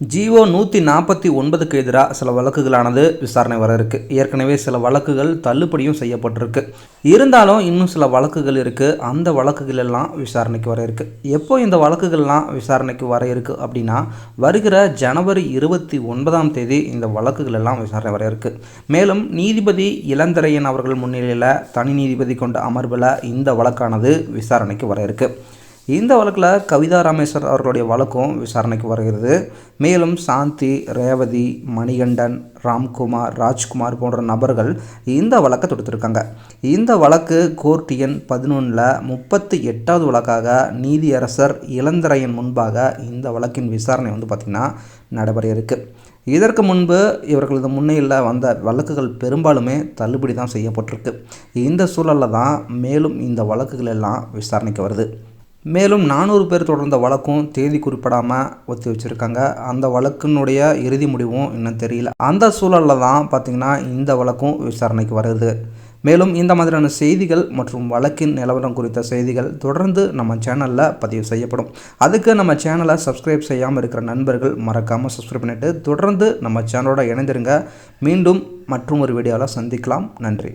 GO நூற்றி நாற்பத்தி ஒன்பதுக்கு எதிராக சில வழக்குகளானது விசாரணை வர இருக்கு. ஏற்கனவே சில வழக்குகள் தள்ளுபடியும் செய்யப்பட்டிருக்கு. இருந்தாலும் இன்னும் சில வழக்குகள் இருக்குது அந்த வழக்குகள் எல்லாம் விசாரணைக்கு வர இருக்கு. எப்போ இந்த வழக்குகள்லாம் விசாரணைக்கு வர இருக்கு அப்படின்னா வருகிற ஜனவரி இருபத்தி ஒன்பதாம் தேதி இந்த வழக்குகள் எல்லாம் விசாரணை வர இருக்கு. மேலும் நீதிபதி இளந்தரையன் அவர்கள் முன்னிலையில் தனி நீதிபதி கொண்ட அமர்வில் இந்த வழக்கானது விசாரணைக்கு வர இருக்குது இந்த வழக்கில் கவிதா ராமேஸ்வர் அவர்களுடைய வழக்கும் விசாரணைக்கு வருகிறது. மேலும் சாந்தி ரேவதி மணிகண்டன் ராம்குமார் ராஜ்குமார் போன்ற நபர்கள் இந்த வழக்கை தொடுத்திருக்காங்க. இந்த வழக்கு கோர்ட் எண் பதினொன்றில் முப்பத்தி எட்டாவது வழக்காக நீதியரசர் இளந்தரையன் முன்பாக இந்த வழக்கின் விசாரணை வந்து பார்த்திங்கன்னா நடைபெற இருக்குது இதற்கு முன்பு இவர்களது முன்னையில் வந்த வழக்குகள் பெரும்பாலுமே தள்ளுபடி தான் செய்யப்பட்டிருக்கு. இந்த சூழலில் தான் மேலும் இந்த வழக்குகள் எல்லாம் விசாரணைக்கு வருது. மேலும் நானூறு பேர் தொடர்ந்த வழக்கும் தேதி குறிப்பிடாமல் ஒத்தி வச்சுருக்காங்க. அந்த வழக்கினுடைய இறுதி முடிவும் இன்னும் தெரியல. அந்த சூழலில் தான் பார்த்திங்கன்னா இந்த வழக்கும் விசாரணைக்கு வருது. மேலும் இந்த மாதிரியான செய்திகள் மற்றும் வழக்கின் நிலவரம் குறித்த செய்திகள் தொடர்ந்து நம்ம சேனலில் பதிவு செய்யப்படும். அதுக்கு நம்ம சேனலை சப்ஸ்கிரைப் செய்யாமல் இருக்கிற நண்பர்கள் மறக்காமல் சப்ஸ்கிரைப் பண்ணிவிட்டு தொடர்ந்து நம்ம சேனலோட இணைந்திருங்க. மீண்டும் மற்றும் ஒரு வீடியோவில் சந்திக்கலாம். நன்றி.